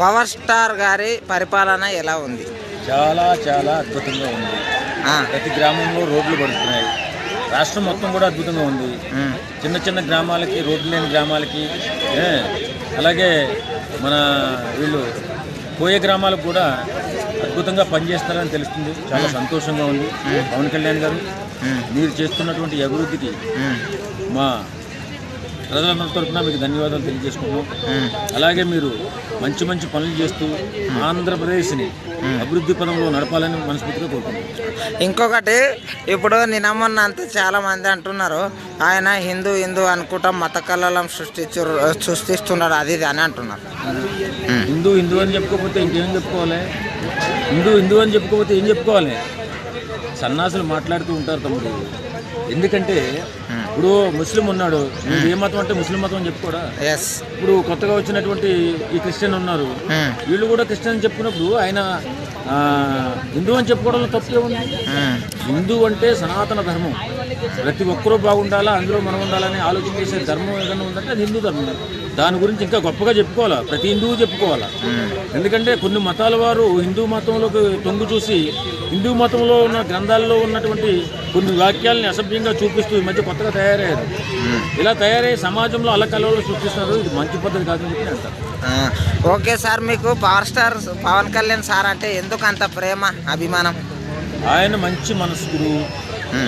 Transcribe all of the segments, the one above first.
Power star గారి పరిపాలన ఎలా ఉంది? చాలా చాలా అద్భుతంగా ఉంది. ప్రతి గ్రామంలో రోడ్లు పడుతున్నాయి. రాష్ట్రం మొత్తం కూడా అద్భుతంగా ఉంది. చిన్న చిన్న గ్రామాలకి రోడ్లు లేని గ్రామాలకి అలాగే మన వీళ్ళు పోయే గ్రామాలకు కూడా అద్భుతంగా పనిచేస్తున్నారని తెలుస్తుంది. చాలా సంతోషంగా ఉంది. పవన్ కళ్యాణ్ గారు మీరు చేస్తున్నటువంటి అభివృద్ధికి మా ప్రజలందరి తరఫున మీకు ధన్యవాదాలు తెలియజేసుకుంటున్నాం. అలాగే మీరు మంచి మంచి పనులు చేస్తూ ఆంధ్రప్రదేశ్ని అభివృద్ధి పదంలో నడపాలని మనస్ఫూర్తిగా కోరుకుంటున్నాం ఇంకొకటి ఇప్పుడు నిన్న మొన్న అంతా చాలా మంది అంటున్నారు ఆయన హిందూ హిందూ అనుకుంటా మత కలలం సృష్టించు సృష్టిస్తున్నాడు అది ఇది అని అంటున్నారు. హిందూ హిందూ అని చెప్పుకోకపోతే ఇంకేం చెప్పుకోవాలి? హిందూ హిందూ అని చెప్పుకోకపోతే ఏం చెప్పుకోవాలి? సన్నాసులు మాట్లాడుతూ ఉంటారు తమ్ముడు. ఎందుకంటే ఇప్పుడు ముస్లిం ఉన్నాడు. ఏ మతం అంటే ముస్లిం మతం అని చెప్పుకోడా ఇప్పుడు కొత్తగా వచ్చినటువంటి ఈ క్రిస్టియన్ ఉన్నారు. వీళ్ళు కూడా క్రిస్టియన్ అని చెప్పుకున్నప్పుడు ఆయన హిందూ అని చెప్పుకోవడంలో తప్పే ఉంది హిందూ అంటే సనాతన ధర్మం. ప్రతి ఒక్కరూ బాగుండాలా అందులో మనం ఉండాలని ఆలోచన చేసే ధర్మం ఏదైనా ఉందంటే అది హిందూ ధర్మం. దాని గురించి ఇంకా గొప్పగా చెప్పుకోవాలా? ప్రతి హిందువు చెప్పుకోవాలా? ఎందుకంటే కొన్ని మతాల వారు హిందూ మతంలోకి తొంగు చూసి హిందూ మతంలో ఉన్న గ్రంథాల్లో ఉన్నటువంటి కొన్ని వాక్యాలని అసభ్యంగా చూపిస్తూ ఈ మధ్య కొత్తగా తయారయ్యారు. ఇలా తయారయ్యి సమాజంలో అల్లకల్లో సృష్టిస్తున్నారు. ఇది మంచి పద్ధతి కాదని చెప్పి ఆ, ఓకే సార్ మీకు power star Pawan Kalyan sir అంటే ఎందుకు అంత ప్రేమ అభిమానం? ఆయన మంచి ఉమ్, ఆ,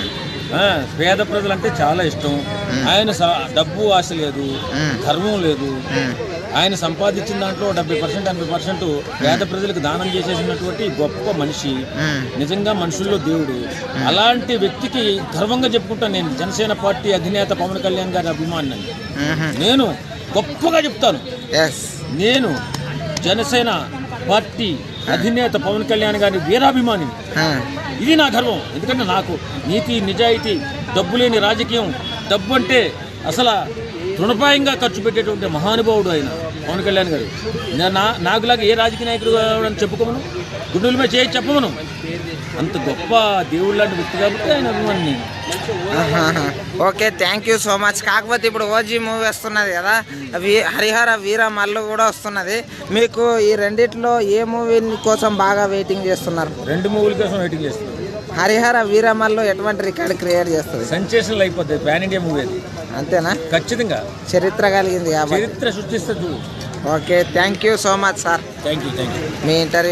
పేద ప్రజలంటే చాలా ఇష్టం. ఆయన డబ్బు ఆశ లేదు. ధర్మం లేదు. ఆయన సంపాదించిన దాంట్లో డెబ్బై పర్సెంట్ ఎనభై పర్సెంట్ పేద ప్రజలకు దానం చేసేసినటువంటి గొప్ప మనిషి నిజంగా మనుషుల్లో దేవుడు. అలాంటి వ్యక్తికి గర్వంగా చెప్పుకుంటాను నేను జనసేన పార్టీ అధినేత పవన్ కళ్యాణ్ గారి అభిమాని నేను గొప్పగా చెప్తాను. నేను జనసేన పార్టీ అధినేత పవన్ కళ్యాణ్ గారి వీరాభిమాని ఇది నా గర్వం ఎందుకంటే నాకు నీతి నిజాయితీ డబ్బు లేని రాజకీయం డబ్బు అంటే అసలు తృణపాయంగా ఖర్చు పెట్టేటువంటి మహానుభావుడు ఆయన పవన్ కళ్యాణ్ గారు. నాకులాగా ఏ రాజకీయ నాయకుడు అని చెప్పుకోమను? గుండెల మీద చేయి చెప్పమను? అంత గొప్ప దేవుడు లాంటి వ్యక్తి కాబట్టి ఆయన అభిమాని. Okay thank you so much కాకపోతే ఇప్పుడు ఓజీ మూవీ వస్తున్నది కదా వీ హరిహర వీర మల్లు కూడా వస్తున్నది. మీకు ఈ రెండిట్లో ఏ మూవీ కోసం బాగా వెయిటింగ్ చేస్తున్నారు? రెండు మూవీల కోసం వెయిటింగ్ చేస్తున్నాను హరిహర వీర మల్లు ఎటువంటి రికార్డ్ క్రియేట్ చేస్తుంది? సెన్సేషనల్ అయిపోద్ది పాన్ ఇండియా మూవీ అది. అంతేనా? ఖచ్చితంగా. చరిత్ర కలిగింది కాబట్టి. చరిత్ర సృష్టిస్తుంది okay thank you so much sir thank you thank you me interview